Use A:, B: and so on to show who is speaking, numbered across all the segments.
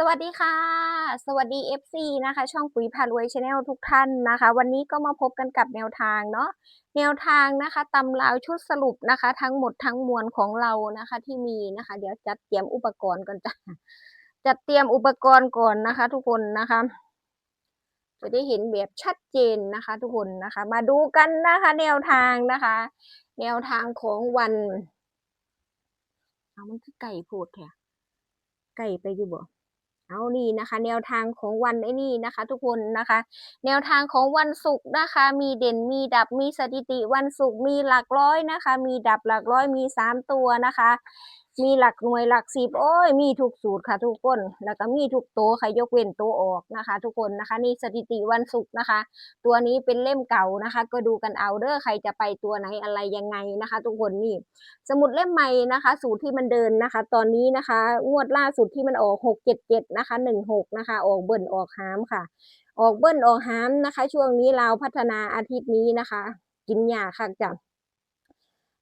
A: สวัสดีค่ะ สวัสดี FC นะคะ ช่องปุ๋ยพารวยชาแนลทุกท่านนะคะ วันนี้ก็มาพบกันกับแนวทางเนาะแนวทางนะคะตำราวชุดสรุปนะคะ ทั้งหมดทั้งมวลของเรานะคะ ที่มีนะคะ เดี๋ยวจัดเตรียมอุปกรณ์ก่อนจ้ะจัดเตรียมอุปกรณ์ก่อนนะคะ ทุกคนนะคะจะได้เห็นแบบชัดเจนนะคะ ทุกคนนะคะ มาดูกันนะคะ แนวทางนะคะ แนวทางของวันเอามันคือไก่โพดแท้ไก่ไปอยู่บ่ เอานี่นะคะ แนวทางของวันไอ้นี่นะคะ ทุกคนนะคะ แนวทางของวันศุกร์นะคะ มีเด่นมีดับมีสถิติวันศุกร์มีหลักร้อยนะคะ มีดับหลักร้อยมีสามตัวนะคะ มีหลักหน่วยหลักสิบโอ้ยมีทุกสูตรค่ะ ทุกคน แล้วก็มีทุกโตค่ะยกเว้นโตออกนะคะ ทุกคนนะคะ นี่สถิติวันศุกร์นะคะ ตัวนี้เป็นเล่มเก่านะคะ ก็ดูกันเอาเด้อใครจะไปตัวไหนอะไรยังไงนะคะ ทุกคนนี่ สมุดเล่มใหม่นะคะ สูตรที่มันเดินนะคะ ตอนนี้นะคะ งวดล่าสุดที่มันออกหกเจ็ดเจ็ดนะคะหนึ่งหกนะคะ ออกเบิ้ลออกหามค่ะ ออกเบิ้ลออกหามนะคะ ช่วงนี้เราพัฒนาอาทิตย์นี้นะคะ กินยาค่ะจ้ะ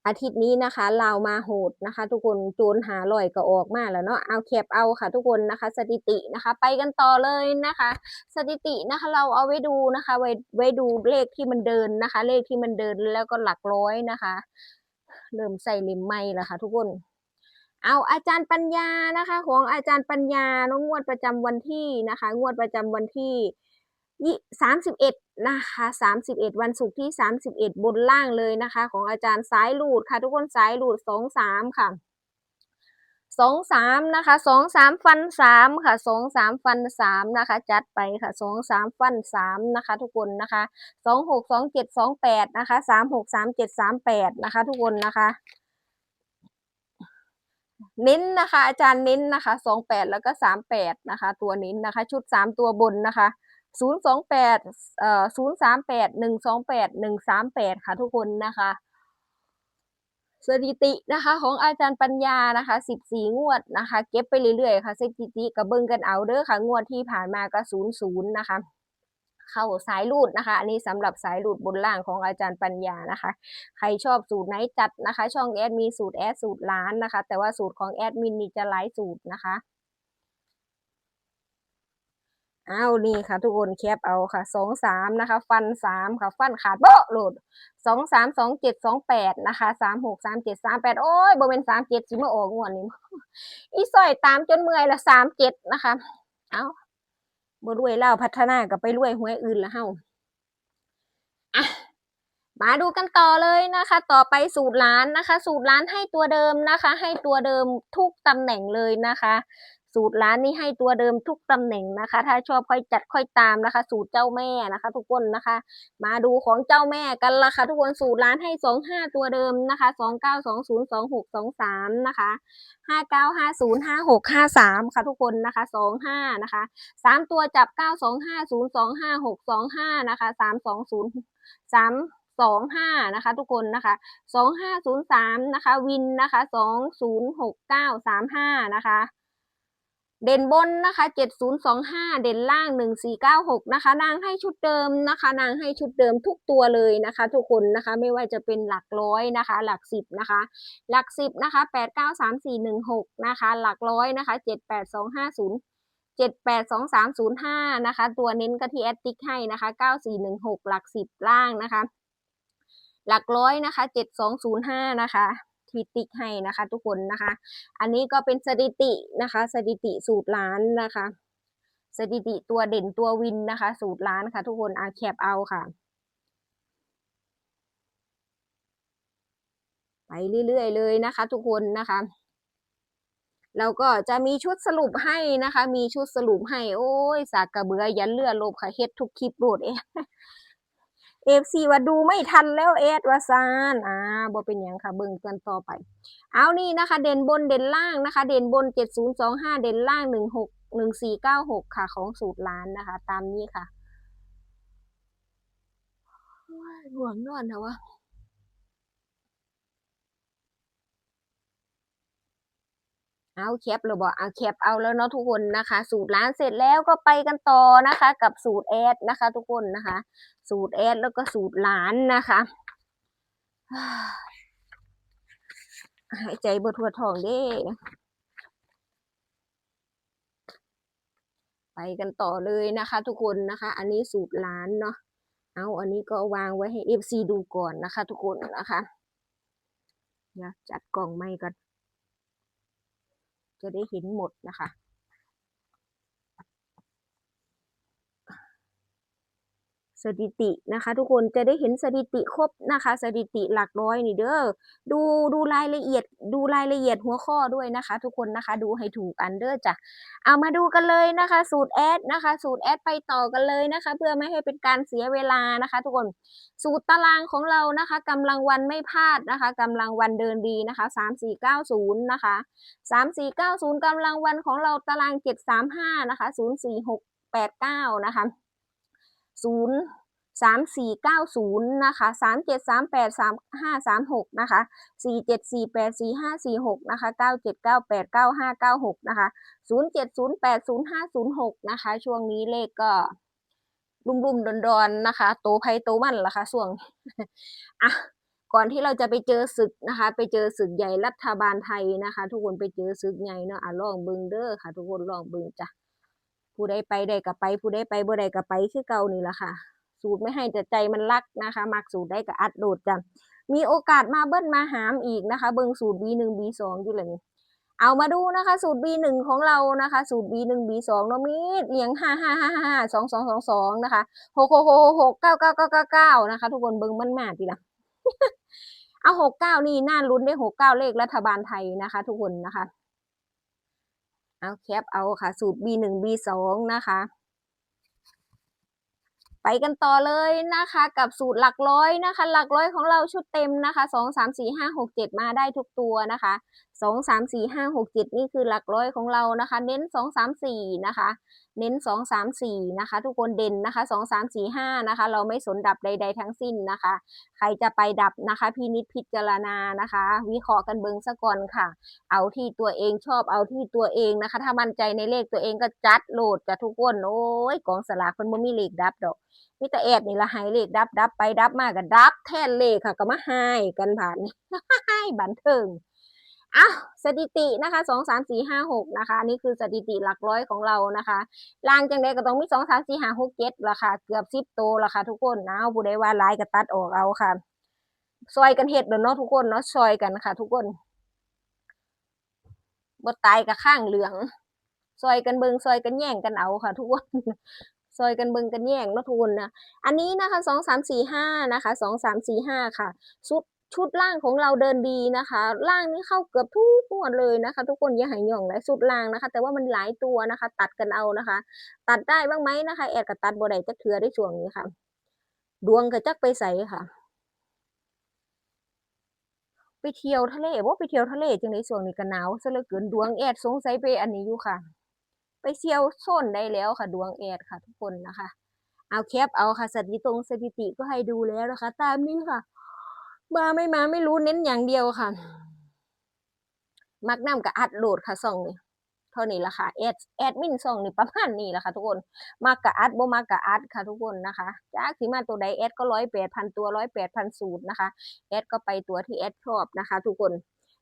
A: อาทิตย์นี้นะคะเราวมาโหดนะคะ ทุกคนโจรหาลอยก็ออกมาแล้วเนาะเอาแคปเอาค่ะ ทุกคนนะคะ สถิตินะคะ ไปกันต่อเลยนะคะ สถิตินะคะเราเอาไว้ดูนะคะ ไว้ไว้ดูเลขที่มันเดินนะคะ เลขที่มันเดินแล้วก็หลักร้อยนะคะ เริ่มใส่ล่มใหม่แล้วค่ะ ทุกคนเอาอาจารย์ปัญญานะคะ ของอาจารย์ปัญญาน้องงวดประจำวันที่นะคะ งวดประจำวันที่ ยี่สามสิบเอ็ดนะคะสามสิบเอ็ดวันศุกร์ที่สามสิบเอ็ดบนล่างเลยนะคะ ของอาจารย์สายหลูดค่ะ ทุกคนสายหลูดสองสามค่ะสองสามนะคะสองสามฟันสามค่ะสองสามฟันสามนะคะ จัดไปค่ะสองสามฟันสามนะคะ ทุกคนนะคะสองหกสองเจ็ดสองแปดนะคะสามหกสามเจ็ดสามแปดนะคะ ทุกคนนะคะเน้นนะคะ อาจารย์เน้นนะคะสองแปดแล้วก็สามแปดนะคะ ตัวเน้นนะคะ ชุดสามตัวบนนะคะ ศูนย์สองแปดเอ่อศูนย์สามแปดหนึ่งสองแปดหนึ่งสามแปดค่ะทุกคนนะคะสถิตินะคะ ของอาจารย์ปัญญานะคะสิบสี่งวดนะคะ เก็บไปเรื่อยๆค่ะสถิติกระเบิงกันเอาเด้อค่ะ งวดที่ผ่านมาก็ศูนย์ศูนย์นะคะ เข้าสายรูดนะคะ อันนี้สำหรับสายรูดบนล่างของอาจารย์ปัญญานะคะ ใครชอบสูตรไหนจัดนะคะ ช่องแอดมีสูตรแอดสูตรล้านนะคะ แต่ว่าสูตรของแอดมินนี่จะหลายสูตรนะคะ อานี่ค่ะ ทุกคนแคปเอาค่ะสองสามนะคะ ฟันสามค่ะ ฟันขาดโบ๊ะโหลดสองสามสองเจ็ดสองแปดนะคะสามหกสามเจ็ดสามแปดโอ้ยโบเป็นสามเจ็ดสิมาออกงวดนี้อีซอยตามจนเมื่อยละสามเจ็ดนะคะ เอาบรวยแล้วพัฒนากับไปรวยหวยอื่นละเฮ้าอะมาดูกันต่อเลยนะคะ ต่อไปสูตรล้านนะคะ สูตรล้านให้ตัวเดิมนะคะ ให้ตัวเดิมทุกตำแหน่งเลยนะคะ สูตรล้านนี่ให้ตัวเดิมทุกตำแหน่งนะคะ ถ้าชอบค่อยจัดค่อยตามนะคะ สูตรเจ้าแม่นะคะ ทุกคนนะคะ มาดูของเจ้าแม่กันละค่ะทุกคนสูตรล้านให้สองห้าตัวเดิมนะคะสองเก้าสองศูนย์สองหกสองสามนะคะห้าเก้าห้าศูนย์ห้าหกห้าสามค่ะทุกคนนะคะสองห้านะคะสามตัวจับเก้าสองห้าศูนย์สองห้าหกสองห้านะคะสามสองศูนย์สามสองห้านะคะทุกคนนะคะสองห้าศูนย์สามนะคะวินนะคะสองศูนย์หกเก้าสามห้านะคะ เด่นบนนะคะเจ็ดศูนย์สองห้าเด่นล่างหนึ่งสี่เก้าหกนะคะ นางให้ชุดเดิมนะคะ นางให้ชุดเดิมทุกตัวเลยนะคะ ทุกคนนะคะ ไม่ว่าจะเป็นหลักร้อยนะคะ หลักสิบนะคะ หลักสิบนะคะแปดเก้าสามสี่หนึ่งหกนะคะ หลักร้อยนะคะเจ็ดแปดสองห้าศูนย์เจ็ดแปดสองสามศูนย์ห้านะคะ ตัวเน้นก็ที่แอดติ๊กให้นะคะเก้าสี่หนึ่งหกหลักสิบล่างนะคะ หลักร้อยนะคะเจ็ดสองศูนย์ห้านะคะ ทีติ๊กให้นะคะ ทุกคนนะคะ อันนี้ก็เป็นสถิตินะคะ สถิติสูตรล้านนะคะ สถิติตัวเด่นตัววินนะคะ สูตรล้านค่ะ ทุกคนอาแคปเอาค่ะ ไปเรื่อยๆเลยนะคะ ทุกคนนะคะแล้วก็จะมีชุดสรุปให้นะคะ มีชุดสรุปให้ โอ้ย สากกระเบือยันเลือลบค่ะ เฮ็ดทุกคลิปโหลดเอง เอฟซีว่าดูไม่ทันแล้วเอสว่าซานอ่าบ่เป็นหยังค่ะเบิ่งกันต่อไป เอานี่นะคะ เด่นบนเด่นล่างนะคะ เด่นบนเจ็ดศูนย์สองห้าเด่นล่างหนึ่งหกหนึ่งสี่เก้าหกค่ะของสูตรล้านนะคะ ตามนี้ค่ะห่วงนอนนะวะเอาแคปเลยบอกเอาแคปเอาแล้วเนาะทุกคนนะคะ สูตรล้านเสร็จแล้วก็ไปกันต่อนะคะ กับสูตรแอดนะคะ ทุกคนนะคะ สูตรแอดแล้วก็สูตรหลานนะคะหายใจบทั่วท้องเด้ ไปกันต่อเลยนะคะ ทุกคนนะคะ อันนี้สูตรร้านเนาะเอาอันนี้ก็วางไว้ให้ FC ดูก่อนนะคะ ทุกคนนะคะเดี๋ยวจัดกล่องไม่ก่อนจะได้เห็นหมดนะคะ สถิตินะคะ ทุกคนจะได้เห็นสถิติครบนะคะ สถิติหลักร้อยนี่เด้อดูดูรายละเอียดดูรายละเอียดหัวข้อด้วยนะคะ ทุกคนนะคะดูให้ถูกอันเด้อจ้ะเอามาดูกันเลยนะคะ สูตรแอดนะคะ สูตรแอดไปต่อกันเลยนะคะ เพื่อไม่ให้เป็นการเสียเวลานะคะ ทุกคนสูตรตารางของเรานะคะกำลังวันไม่พลาดนะคะกำลังวันเดินดีนะคะสามสี่เก้าศูนย์นะคะสามสี่เก้าศูนย์กำลังวันของเราตารางเจ็ดสามห้านะคะศูนย์สี่หกแปดเก้านะคะ ศูนย์สามสี่เก้าศูนย์นะคะสามเจ็ดสามแปดสามห้าสามหกนะคะสี่เจ็ดสี่แปดสี่ห้าสี่หกนะคะเก้าเจ็ดเก้าแปดเก้าห้าเก้าหกนะคะศูนย์เจ็ดศูนย์แปดศูนย์ห้าศูนย์หกนะคะ ช่วงนี้เลขก็รุ่มรุ่มดอนๆนะคะ โตไพโตมันละคะช่วงอะก่อนที่เราจะไปเจอศึกนะคะ ไปเจอศึกใหญ่รัฐบาลไทยนะคะ ทุกคนไปเจอศึกใหญ่เนาะอะลองเบิงเด้อค่ะ ทุกคนลองเบิงจ้ะ ผู้ใดไปได้ก็ไป ผู้ใดไปบ่ได้ก็ไปคือเก่านี่แหละค่ะ สูตรไม่ให้แต่ใจมันรักนะคะ มักสูตรได้ก็อัดโดดจ้ะมีโอกาสมาเบิ้ลมาหามอีกนะคะ เบิ่งสูตร B1 B2 อยู่เลยเอามาดูนะคะ สูตร B1 ของเรานะคะ สูตร B1 B2 เนาะมีดเรียง5 5 5 5 5 2 2 2 2นะคะ6 6 6 6 9 9 9 9 9 นะคะ ทุกคนเบิ่งมันมาทีละเอา 69 นี่น่าลุ้นได้ 69 เลขรัฐบาลไทยนะคะ ทุกคนนะคะ เอาแคปเอาค่ะ สูตร B1 B2 นะคะ ไปกันต่อเลยนะคะ กับสูตรหลักร้อยนะคะ หลักร้อยของเราชุดเต็มนะคะสองสามสี่ห้าหกเจ็ดมาได้ทุกตัวนะคะ สองสามสี่ห้าหกเจ็ดนี่คือหลักร้อยของเรานะคะ เน้นสองสามสี่นะคะ เน้นสองสามสี่นะคะ ทุกคนเด่นนะคะสองสามสี่ห้านะคะ เราไม่สนดับใด ๆ ทั้งสิ้นนะคะ ใครจะไปดับนะคะพินิจพิจารณานะคะ วิเคราะห์กันเบิงซะก่อนค่ะ เอาที่ตัวเองชอบเอาที่ตัวเองนะคะ ถ้ามั่นใจในเลขตัวเองก็จัดโหลดจะทุกคนโอ้ยกองสลากคนบ่มีเลขดับดอกมีแต่แอดนี่ละให้เลขดับดับไปดับมากก็ดับแทนเลขค่ะก็มาให้กันผ่านให้บันเทิง อ้าวสถิตินะคะสองสามสี่ห้าหกนะคะ นี่คือสถิติหลักร้อยของเรานะคะลางจังใดก็ต้องมีสองสามสี่ห้าหกเจ็ดละค่ะ เกือบสิบโตวละค่ะทุกคนนะผู้ใดว่าหลายก็ตัดออกเอาค่ะซอยกันเฮ็ดเด้อเนาะทุกคนเนาะซอยกันค่ะ ทุกคนบ่ตายกับข้างเหลืองซอยกันเบิงซอยกันแย่งกันเอาค่ะ ทุกคนซอยกันเบิงกันแย่งเนาะทุกคนนะอันนี้นะคะสองสามสี่ห้านะคะสองสามสี่ห้าค่ะชุด ชุดล่างของเราเดินดีนะคะ ล่างนี้เข้าเกือบทุกงวดเลยนะคะ ทุกคนอย่าหายหย่องเลยชุดล่างนะคะ แต่ว่ามันหลายตัวนะคะ ตัดกันเอานะคะ ตัดได้บ้างไหมนะคะ แอดกับตัดบ่ได้จักเทือได้ช่วงนี้ค่ะ ดวงกับจักไปใส่ค่ะ ไปเที่ยวทะเลว่าไปเที่ยวทะเลจังได๋ช่วงนี้ก็หนาวซะเหลือเกินดวงแอดสงสัยไปอันนี้อยู่ค่ะ ไปเที่ยวโซนได้แล้วค่ะ ดวงแอดค่ะ ทุกคนนะคะ เอาแคปเอาค่ะสถิตรงสถิติก็ให้ดูแล้วนะคะ ตามนี้ค่ะ มาไม่มาไม่รู้เน้นอย่างเดียวค่ะ มักน้ำกับอัดโหลดค่ะซ่องนี่เท่านี้ละค่ะแอดแอดมินซ่องนี่ประมาณนี้ละค่ะ ทุกคนมักกับอัดบ่มักกับอัดค่ะ ทุกคนนะคะจากสิมาตัวใดแอดก็ร้อยแปดพันตัวร้อยแปดพันสูตรนะคะแอดก็ไปตัวที่แอดชอบนะคะ ทุกคน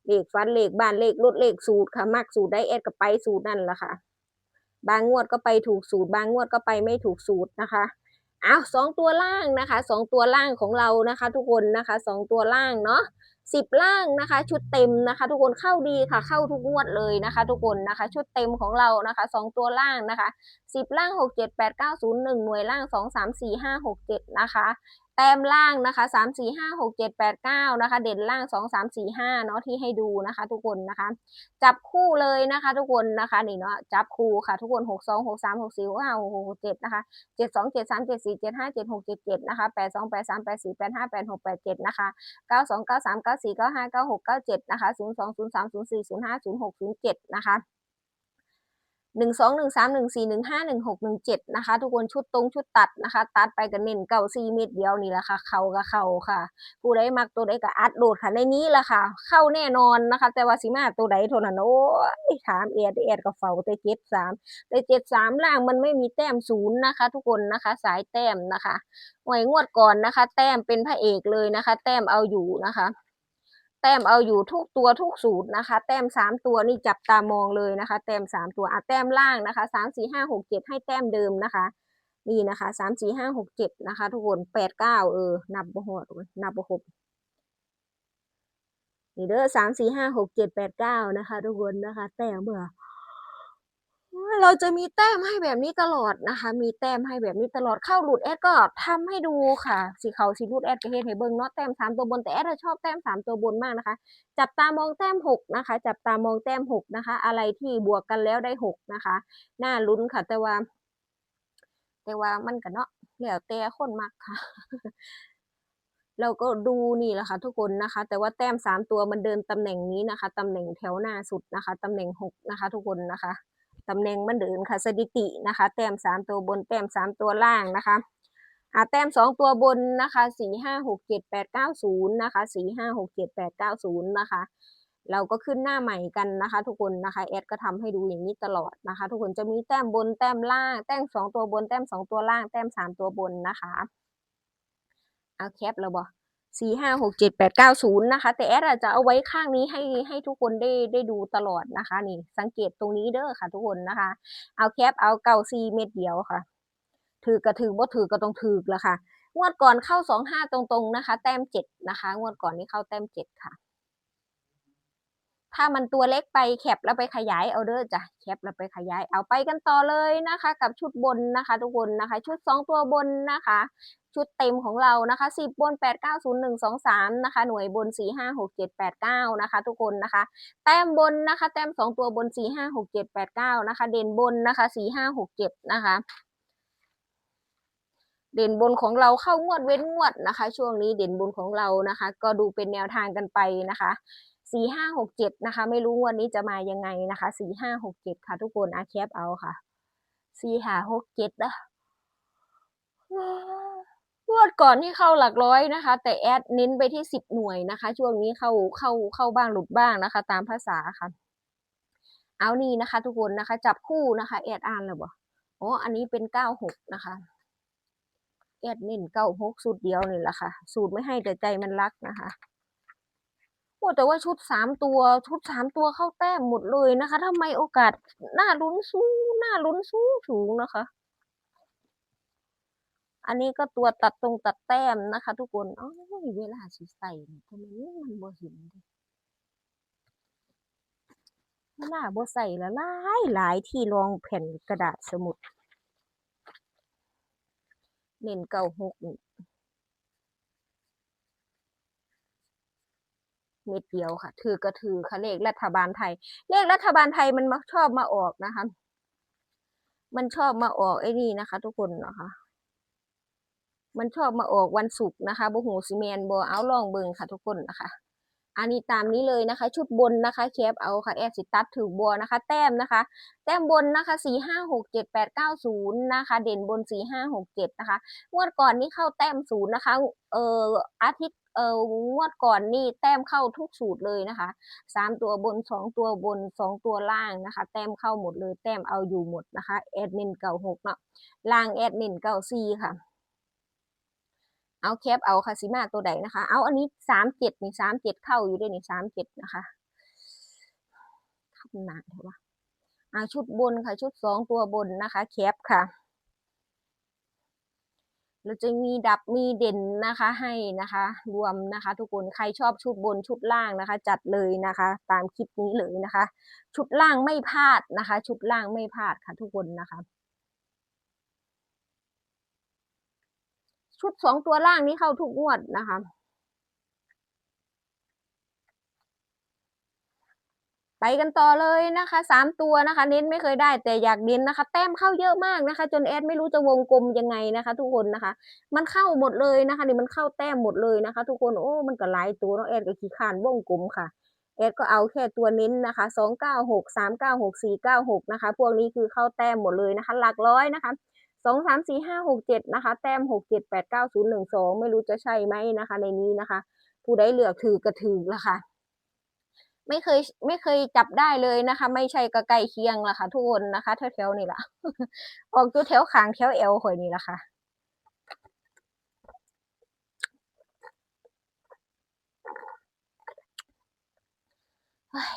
A: เลขฟันเลขบ้านเลขรถเลขสูตรค่ะ มักสูตรได้แอดก็ไปสูตรนั่นละค่ะ บางงวดก็ไปถูกสูตร บางงวดก็ไปไม่ถูกสูตรนะคะ อ้าวสองตัวล่างนะคะสองตัวล่างของเรานะคะ ทุกคนนะคะสองตัวล่างเนาะสิบล่างนะคะ ชุดเต็มนะคะ ทุกคนเข้าดีค่ะ เข้าทุกงวดเลยนะคะ ทุกคนนะคะ ชุดเต็มของเรานะคะสองตัวล่างนะคะสิบล่างหกเจ็ดแปดเก้าศูนย์หนึ่งหน่วยล่างสองสามสี่ห้าหกเจ็ดนะคะ แต้มล่างนะคะสามสี่ห้าหกเจ็ดแปดเก้านะคะ เด่นล่างสองสามสี่ห้าเนาะที่ให้ดูนะคะ ทุกคนนะคะ จับคู่เลยนะคะ ทุกคนนะคะนี่เนาะจับคู่ค่ะ ทุกคนหกสองหกสามหกสี่หกห้าหกหกเจ็ดนะคะเจ็ดสองเจ็ดสามเจ็ดสี่เจ็ดห้าเจ็ดหกเจ็ดเจ็ดนะคะแปดสองแปดสามแปดสี่แปดห้าแปดหกแปดเจ็ดนะคะเก้าสองเก้าสามเก้าสี่เก้าห้าเก้าหกเก้าเจ็ดนะคะศูนย์สองศูนย์สามศูนย์สี่ศูนย์ห้าศูนย์หกศูนย์เจ็ดนะคะ หนึ่งสองหนึ่งสามหนึ่งสี่หนึ่งห้าหนึ่งหกหนึ่งเจ็ดนะคะ ทุกคนชุดตรงชุดตัดนะคะ ตัดไปกันเน้นเก้าสี่เม็ดเดียวนี่แหละค่ะ เข้ากับเข้าค่ะ ผู้ใดมักตัวใดก็อัดโหลดค่ะ ในนี้แหละค่ะ เข้าแน่นอนนะคะ แต่ว่าสิมาตัวใดเท่านั้นโอ้ยถามเอ็ดเอ็ดก็เฝ้าแต่เจ็ดสามแต่เจ็ดสามล่างมันไม่มีแต้มศูนย์นะคะ ทุกคนนะคะ สายแต้มนะคะหวยงวดก่อนนะคะ แต้มเป็นพระเอกเลยนะคะ แต้มเอาอยู่นะคะ แต้มเอาอยู่ทุกตัวทุกสูตรนะคะ แต้มสามตัวนี่จับตามองเลยนะคะ แต้มสามตัวอะแต้มล่างนะคะสามสี่ห้าหกเจ็ดให้แต้มเดิมนะคะ นี่นะคะสามสี่ห้าหกเจ็ดนะคะ ทุกคนแปดเก้าเออ นับบหดนับบ่ครบนี่เด้อสามสี่ห้าหกเจ็ดแปดเก้านะคะ ทุกคนนะคะ แต้มเบื่อ เราจะมีแต้มให้แบบนี้ตลอดนะคะ มีแต้มให้แบบนี้ตลอดเข้าหลุดแอดก็ทำให้ดูค่ะ สีเขาสีรูดแอดก็เฮ็ดให้เบิ่งเนาะแต้มสามตัวบนแต่แอดชอบแต้มสามตัวบนมากนะคะ จับตามองแต้มหกนะคะ จับตามองแต้มหกนะคะ อะไรที่บวกกันแล้วได้หกนะคะน่าลุ้นค่ะ แต่ว่า แต่ว่ามันก็เนาะแล้วแต่คนมักค่ะเราก็ดูนี่แหละค่ะทุกคนนะคะ แต่ว่าแต้มสามตัวมันเดินตำแหน่งนี้นะคะตำแหน่งแถวหน้าสุดนะคะตำแหน่งหกนะคะ ทุกคนนะคะ ตำแหน่งมันเดินค่ะสถิตินะคะ แต้มสามตัวบนแต้มสามตัวล่างนะคะอ่าแต้มสองตัวบนนะคะสี่ห้าหกเจ็ดแปดเก้าศูนย์นะคะสี่ห้าหกเจ็ดแปดเก้าศูนย์นะคะเราก็ขึ้นหน้าใหม่กันนะคะ ทุกคนนะคะแอดก็ทำให้ดูอย่างนี้ตลอดนะคะ ทุกคนจะมีแต้มบนแต้มล่าง แต้มสองตัวบน แต้มสองตัวล่าง แต้มสามตัวบนนะคะ เอาแคปแล้วบอ สี่ห้าหกเจ็ดแปดเก้าศูนย์นะคะ แต่แอดอาจจะเอาไว้ข้างนี้ให้ให้ทุกคนได้ได้ดูตลอดนะคะ นี่ สังเกตตรงนี้เด้อค่ะ ทุกคนนะคะ เอาแคปเอาเก้าซีเม็ดเดียวค่ะ ถือกระถือบ่ถือก็ต้องถือละค่ะ งวดก่อนเข้าสองห้าตรงๆนะคะ แต้มเจ็ดนะคะ งวดก่อนนี้เข้าแต้มเจ็ดค่ะ ถ้ามันตัวเล็กไปแคปแล้วไปขยายเอาเด้อจ้ะแคปแล้วไปขยายเอาไปกันต่อเลยนะคะ กับชุดบนนะคะ ทุกคนนะคะ ชุดสองตัวบนนะคะ ชุดเต็มของเรานะคะสิบบนแปดเก้าศูนย์หนึ่งสองสามนะคะ หน่วยบนสี่ห้าหกเจ็ดแปดเก้านะคะ ทุกคนนะคะ แต้มบนนะคะ แต้มสองตัวบนสี่ห้าหกเจ็ดแปดเก้านะคะ เด่นบนนะคะสี่ห้าหกเจ็ดนะคะเด่นบนของเราเข้างวดเว้นงวดนะคะ ช่วงนี้เด่นบนของเรานะคะ ก็ดูเป็นแนวทางกันไปนะคะ สี่ห้าหกเจ็ดนะคะ ไม่รู้วดนี้จะมายังไงนะคะสี่ห้าหกเจ็ดค่ะ ทุกคนอาแคปเอาค่ะสี่ห้าหกเจ็ดนะงวดก่อนที่เข้าหลักร้อยนะคะ แต่แอดเน้นไปที่สิบหน่วยนะคะ ช่วงนี้เข้าเข้าเข้าบ้างหลุดบ้างนะคะ ตามภาษาค่ะ เอานี่นะคะ ทุกคนนะคะ จับคู่นะคะแอดอ่านแล้วบ่อ๋ออันนี้เป็นเก้าหกนะคะแอดเน้นเก้าหกสูตรเดียวนี่แหละค่ะ สูตรไม่ให้แต่ใจมันรักนะคะ อ้แต่ว่าชุดสามตัวชุดสามตัวเข้าแต้มหมดเลยนะคะทำไมโอกาสน่าลุ้นสูงน่าลุ้นสูงสูงนะคะ อันนี้ก็ตัวตัดตรงตัดแต้มนะคะ ทุกคนอ๋อเวลาสิใส่นี่ทำไมมันบ่เห็นดิเวลาบ่ใส่ละหลายหลายที่รองแผ่นกระดาษสมุดเน้นเก้าหกนี่ เม็ดเดียวค่ะ ถือก็ถือค่ะเลขรัฐบาลไทย เลขรัฐบาลไทยมันมักชอบมาออกนะคะ มันชอบมาออกไอ้นี่นะคะ ทุกคนนะคะ มันชอบมาออกวันศุกร์นะคะบ่หูซีเมนบอเอาลองเบิงค่ะทุกคนนะคะอันนี้ตามนี้เลยนะคะ ชุดบนนะคะแคปเอาค่ะแอสิตัดถือบัวนะคะ แต้มนะคะ แต้มบนนะคะสี่ห้าหกเจ็ดแปดเก้าศูนย์นะคะ เด่นบนสี่ห้าหกเจ็ดนะคะงวดก่อนนี่เข้าแต้มศูนย์นะคะ เอ่ออาทิตย์ เอองวดก่อนนี่แต้มเข้าทุกสูตรเลยนะคะสามตัวบนสองตัวบนสองตัวล่างนะคะ แต้มเข้าหมดเลย แต้มเอาอยู่หมดนะคะแอดมินเก่าหกเนาะล่างแอดมินเก่าสี่ค่ะ เอาแคปเอาค่ะสิมาตัวใดนะคะ เอาอันนี้สามเจ็ดนี่สามเจ็ดเข้าอยู่ด้วยนี่สามเจ็ดนะคะขับหนาเถอะวะอ่าชุดบนค่ะ ชุดสองตัวบนนะคะ แคปค่ะ เราจะมีดับมีเด่นนะคะให้นะคะ รวมนะคะ ทุกคนใครชอบชุดบนชุดล่างนะคะ จัดเลยนะคะ ตามคลิปนี้เลยนะคะ ชุดล่างไม่พลาดนะคะ ชุดล่างไม่พลาดค่ะ ทุกคนนะคะ ชุดสองตัวล่างนี้เข้าทุกงวดนะคะ ไปกันต่อเลยนะคะสามตัวนะคะ เน้นไม่เคยได้แต่อยากเน้นนะคะ แต้มเข้าเยอะมากนะคะ จนแอดไม่รู้จะวงกลมยังไงนะคะ ทุกคนนะคะ มันเข้าหมดเลยนะคะนี่มันเข้าแต้มหมดเลยนะคะ ทุกคนโอ้มันก็หลายตัวเนาะแอดก็ขี้ขานวงกลมค่ะแอดก็เอาแค่ตัวเน้นนะคะสองเก้าหกสามเก้าหกสี่เก้าหกนะคะ พวกนี้คือเข้าแต้มหมดเลยนะคะ หลักร้อยนะคะสองสามสี่ห้าหกเจ็ดนะคะ แต้มหกเจ็ดแปดเก้าศูนย์หนึ่งสองไม่รู้จะใช่ไหมนะคะ ในนี้นะคะ ผู้ใดเลือกถือกระถือละค่ะ ไม่เคยไม่เคยจับได้เลยนะคะ ไม่ใช่กระไก่เคียงละค่ะทุกคนนะคะแถวๆนี่แหละออกตัวแถวขางแถวเอวข่อยนี่ละค่ะเฮ้ย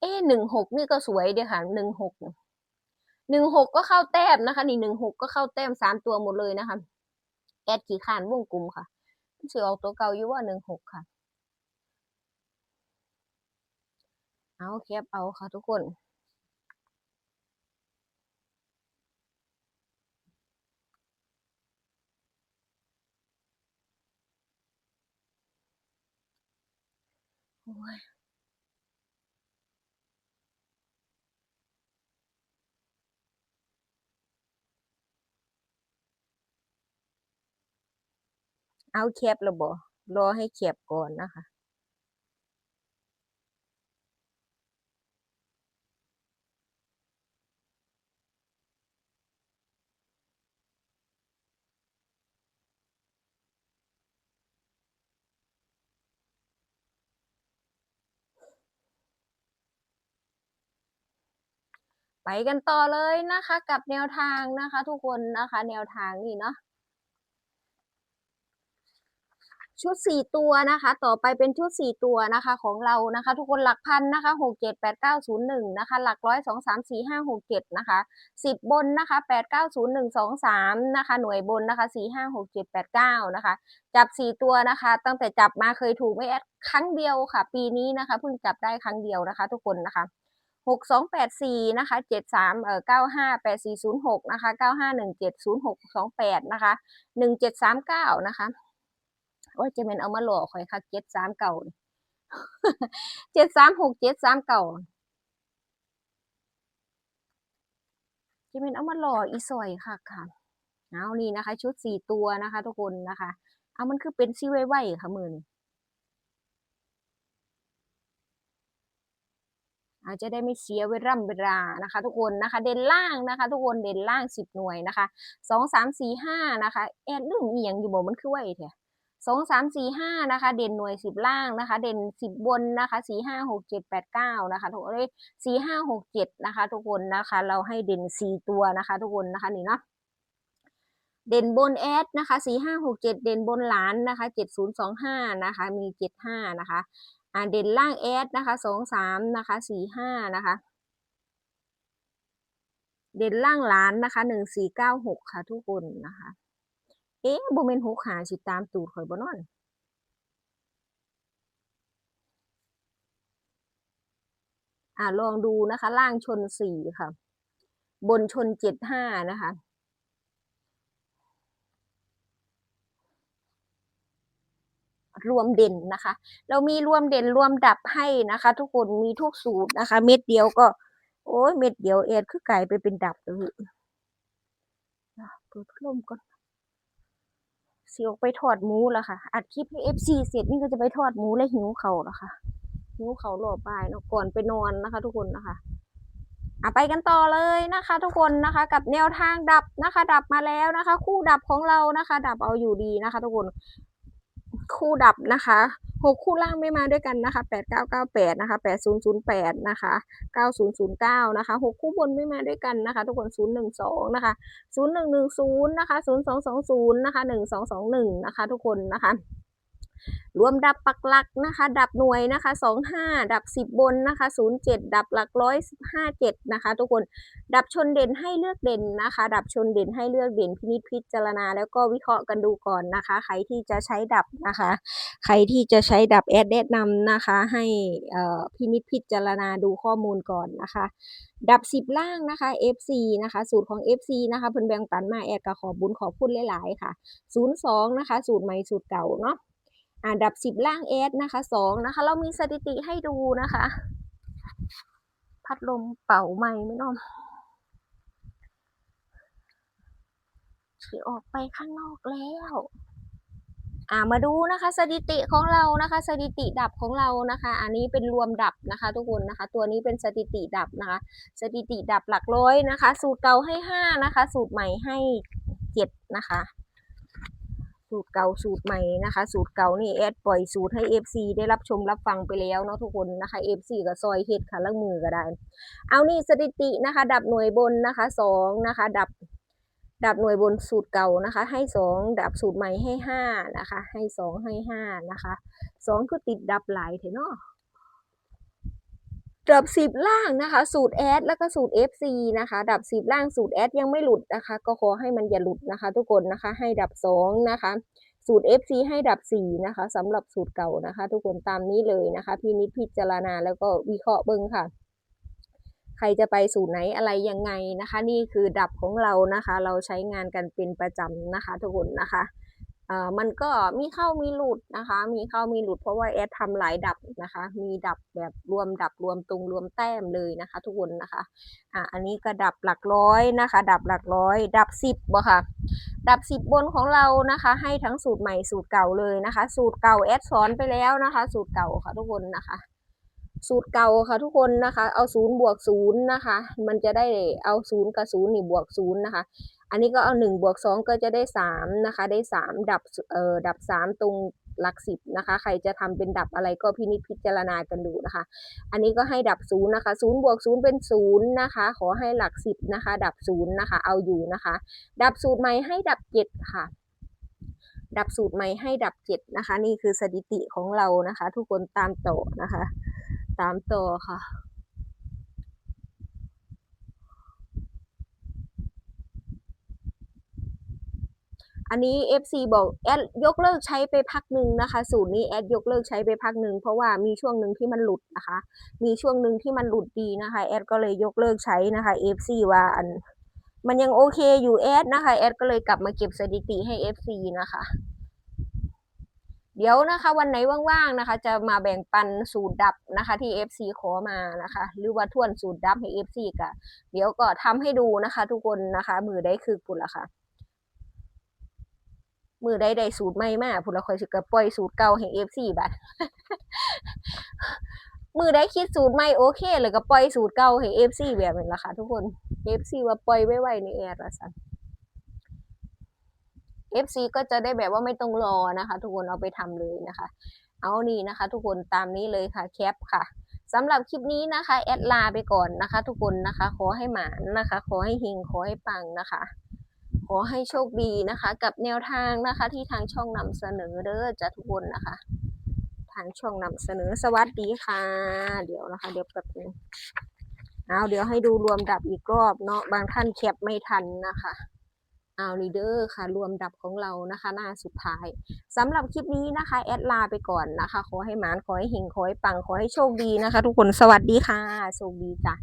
A: เอ๊หนึ่งหกนี่ก็สวยเดียค่ะหนึ่งหกหนึ่งหกก็เข้าแต้มนะคะ นี่หนึ่งหกก็เข้าแต้มสามตัวหมดเลยนะคะ แอดขี่ขานวงกลุ่มค่ะสือออกตัวเก่าอยู่ว่าหนึ่งหกค่ะ เอาแคปเอาค่ะทุกคนโอ้ยเอาแคปแล้วบ่รอให้แคปก่อนนะคะ ไปกันต่อเลยนะคะ กับแนวทางนะคะ ทุกคนนะคะ แนวทางนี่เนาะชุดสี่ตัวนะคะ ต่อไปเป็นชุดสี่ตัวนะคะ ของเรานะคะ ทุกคนหลักพันนะคะหกเจ็ดแปดเก้าศูนย์หนึ่งนะคะ หลักร้อยสองสามสี่ห้าหกเจ็ดนะคะสิบบนนะคะแปดเก้าศูนย์หนึ่งสองสามนะคะ หน่วยบนนะคะสี่ห้าหกเจ็ดแปดเก้านะคะ จับสี่ตัวนะคะ ตั้งแต่จับมาเคยถูกไม่แอดครั้งเดียวค่ะ ปีนี้นะคะเพิ่งจับได้ครั้งเดียวนะคะ ทุกคนนะคะ หกสองแปดสี่นะคะเจ็ดสามเก้าห้าแปดสี่ศูนย์หกนะคะเก้าห้าหนึ่งเจ็ดศูนย์หกสองแปดนะคะหนึ่งเจ็ดสามเก้านะคะโอ้ยจะเป็นเอามาหลอกข่อยค่ะเจ็ดสามเก่าเจ็ดสามหกเจ็ดสามเก่าจะเป็นเอามาหลอกอีสอยค่ะค่ะเอานี่นะคะ ชุดสี่ตัวนะคะ ทุกคนนะคะ เอามันคือเป็นซี่ไว้ไว้ค่ะมือนี่ อาจจะได้ไม่เสียเวลาเวลานะคะ ทุกคนนะคะ เด่นล่างนะคะ ทุกคนเด่นล่างสิบหน่วยนะคะสองสามสี่ห้านะคะแอดลืมอีหยังอยู่บ่มันคือไว้แท้สองสามสี่ห้านะคะ เด่นหน่วยสิบล่างนะคะ เด่นสิบบนนะคะสี่ห้าหกเจ็ดแปดเก้านะคะทุกคนสี่ห้าหกเจ็ดนะคะ ทุกคนนะคะ เราให้เด่นสี่ตัวนะคะ ทุกคนนะคะนี่เนาะเด่นบนแอดนะคะสี่ห้าหกเจ็ดเด่นบนหลานนะคะเจ็ดศูนย์สองห้านะคะ มีเจ็ดห้านะคะ เด่นล่างแอดนะคะสองสามนะคะสี่ห้านะคะ เด่นล่างหลานนะคะหนึ่งสี่เก้าหกค่ะทุกคนนะคะ เอ๊ะโบเมนหกหาสิตามตูดข่อยบ่นอนอ่าลองดูนะคะ ล่างชนสี่ค่ะ บนชนเจ็ดห้านะคะ รวมเด่นนะคะ เรามีรวมเด่นรวมดับให้นะคะ ทุกคนมีทุกสูตรนะคะ เม็ดเดียวก็ โอ้ยเม็ดเดียวเอ็ดคือไก่ไปเป็นดับเลยเปิดพัดลมก่อนเสียออกไปทอดหมูแล้วค่ะ อัดคลิปให้เอฟซีเสร็จนี่ก็จะไปทอดหมูและหิวเขาแล้วค่ะ หิวเขาหล่อบ่ายเนาะก่อนไปนอนนะคะ ทุกคนนะคะอะไปกันต่อเลยนะคะ ทุกคนนะคะ กับแนวทางดับนะคะ ดับมาแล้วนะคะ คู่ดับของเรานะคะ ดับเอาอยู่ดีนะคะ ทุกคน คู่ดับนะคะหกคู่ล่างไม่มาด้วยกันนะคะแปดเก้าเก้าแปดนะคะแปดศูนย์ศูนย์แปดนะคะเก้าศูนย์ศูนย์เก้านะคะหกคู่บนไม่มาด้วยกันนะคะ ทุกคนศูนย์หนึ่งสองนะคะศูนย์หนึ่งหนึ่งศูนย์นะคะศูนย์สองสองศูนย์นะคะหนึ่งสองสองหนึ่งนะคะ ทุกคนนะคะ รวมดับปักหลักนะคะ ดับหน่วยนะคะสองห้าดับสิบบนนะคะศูนย์เจ็ดดับหลักร้อยห้าเจ็ดนะคะ ทุกคนดับชนเด่นให้เลือกเด่นนะคะ ดับชนเด่นให้เลือกเด่นพินิจพิจารณา แล้วก็วิเคราะห์กันดูก่อนนะคะ ใครที่จะใช้ดับนะคะ ใครที่จะใช้ดับแอดแนะนำนะคะ ให้พินิจพิจารณาดูข้อมูลก่อนนะคะ ดับสิบล่างนะคะ FC นะคะ สูตรของ FC นะคะเพิ่นแบ่งปันมาแอดก็ขอบุญขอพูดหลายๆค่ะ 02 นะคะ สูตรใหม่สูตรเก่าเนาะ อ่าดับสิบล่างแอดนะคะสองนะคะ เรามีสถิติให้ดูนะคะ พัดลมเป่าไม่ไม่นอมขี่ออกไปข้างนอกแล้ว่ามาดูนะคะสถิติของเรานะคะ สถิติดับของเรานะคะ อันนี้เป็นรวมดับนะคะ ทุกคนนะคะ ตัวนี้เป็นสถิติดับนะคะ สถิติดับหลักร้อยนะคะ สูตรเก่าให้ห้านะคะ สูตรใหม่ให้เจ็ดนะคะ สูตรเก่าสูตรใหม่นะคะ สูตรเก่านี่แอดปล่อยสูตรให้ FC ได้รับชมรับฟังไปแล้วเนาะทุกคนนะคะ FC กับซอยเฮ็ดค่ะล่างมือก็ได้ เอานี่สถิตินะคะ ดับหน่วยบนนะคะสองนะคะ ดับดับหน่วยบนสูตรเก่านะคะ ให้สองดับสูตรใหม่ให้ห้านะคะ ให้สองให้ห้านะคะสองคือติดดับหลายเถอะเนาะ ดับสิบล่างนะคะ สูตรแอดแล้วก็สูตร FC นะคะ ดับสิบล่างสูตรแอดยังไม่หลุดนะคะ ก็ขอให้มันอย่าหลุดนะคะ ทุกคนนะคะ ให้ดับสองนะคะ สูตร FC ให้ดับสี่นะคะสำหรับสูตรเก่านะคะ ทุกคนตามนี้เลยนะคะพี่นิดพิจารณาแล้วก็วิเคราะห์เบิ้งค่ะ ใครจะไปสูตรไหนอะไรยังไงนะคะ นี่คือดับของเรานะคะ เราใช้งานกันเป็นประจำนะคะ ทุกคนนะคะ อ่อมันก็มีเข้ามีหลุดนะคะ มีเข้ามีหลุดเพราะว่าแอดทำหลายดับนะคะ มีดับแบบรวมดับรวมตรงรวมแต้มเลยนะคะ ทุกคนนะคะอะอันนี้ก็ดับหลักร้อยนะคะ ดับหลักร้อย ดับสิบบ่ค่ะ ดับสิบบนของเรานะคะ ให้ทั้งสูตรใหม่สูตรเก่าเลยนะคะ สูตรเก่าแอดสอนไปแล้วนะคะ สูตรเก่าค่ะทุกคนนะคะสูตรเก่าค่ะทุกคนนะคะ เอาศูนย์บวกศูนย์นะคะ มันจะได้เอาศูนย์กับศูนย์นี่บวกศูนย์นะคะ อันนี้ก็เอาหนึ่งบวกสองก็จะได้สามนะคะได้สามดับเอ่อดับสามตรงหลักสิบนะคะใครจะทำเป็นดับอะไรก็พินิจพิจารณากันดูนะคะ อันนี้ก็ให้ดับศูนย์นะคะศูนย์บวกศูนย์เป็นศูนย์นะคะขอให้หลักสิบนะคะ ดับศูนย์นะคะเอาอยู่นะคะ ดับสูตรใหม่ให้ดับเจ็ดค่ะ ดับสูตรใหม่ให้ดับเจ็ดนะคะ นี่คือสถิติของเรานะคะ ทุกคนตามต่อนะคะ ตามต่อค่ะ อันนี้ FC บอกแอดยกเลิกใช้ไปพักหนึ่งนะคะ สูตรนี้แอดยกเลิกใช้ไปพักหนึ่งเพราะว่ามีช่วงหนึ่งที่มันหลุดนะคะ มีช่วงหนึ่งที่มันหลุดดีนะคะแอดก็เลยยกเลิกใช้นะคะ FC ว่าอันมันยังโอเคอยู่แอดนะคะแอดก็เลยกลับมาเก็บสถิติให้ FC นะคะ เดี๋ยวนะคะ วันไหนว่างๆนะคะ จะมาแบ่งปันสูตรดับนะคะ ที่ FC ขอมานะคะ หรือว่าทวนสูตรดับให้ FC กะเดี๋ยวก็ทำให้ดูนะคะ ทุกคนนะคะ มือได้คือปุ่นละค่ะ มือได้ได้สูตรใหม่มาพุ่นละคอยสิกระปล่อยสูตรเก่าให้ FC บัดมือได้คิดสูตรใหม่โอเคเลยก็ปล่อยสูตรเก่าให้ FC แบบนี้ละค่ะทุกคน FC ว่าปล่อยไว้ไว้ในแอร์ละสัน FC ก็จะได้แบบว่าไม่ต้องรอนะคะ ทุกคนเอาไปทำเลยนะคะ เอานี่นะคะ ทุกคนตามนี้เลยค่ะแคปค่ะสำหรับคลิปนี้นะคะ แอดลาไปก่อนนะคะ ทุกคนนะคะ ขอให้หมานนะคะ ขอให้เฮงขอให้ปังนะคะ อให้โชคดีนะคะ กับแนวทางนะคะ ที่ทางช่องนำเสนอเด้อจ้ะทุกคนนะคะ ทางช่องนำเสนอสวัสดีค่ะ เดี๋ยวนะคะ เดี๋ยวแป๊บนึงเอาเดี๋ยวให้ดูรวมดับอีกรอบเนาะบางท่านแคปไม่ทันนะคะเอาลีเดอร์ค่ะ รวมดับของเรานะคะ หน้าสุดท้ายสำหรับคลิปนี้นะคะ แอดลาไปก่อนนะคะ ขอให้หมานขอให้เฮงขอให้ปังขอให้โชคดีนะคะ ทุกคนสวัสดีค่ะโชคดีจ้ะ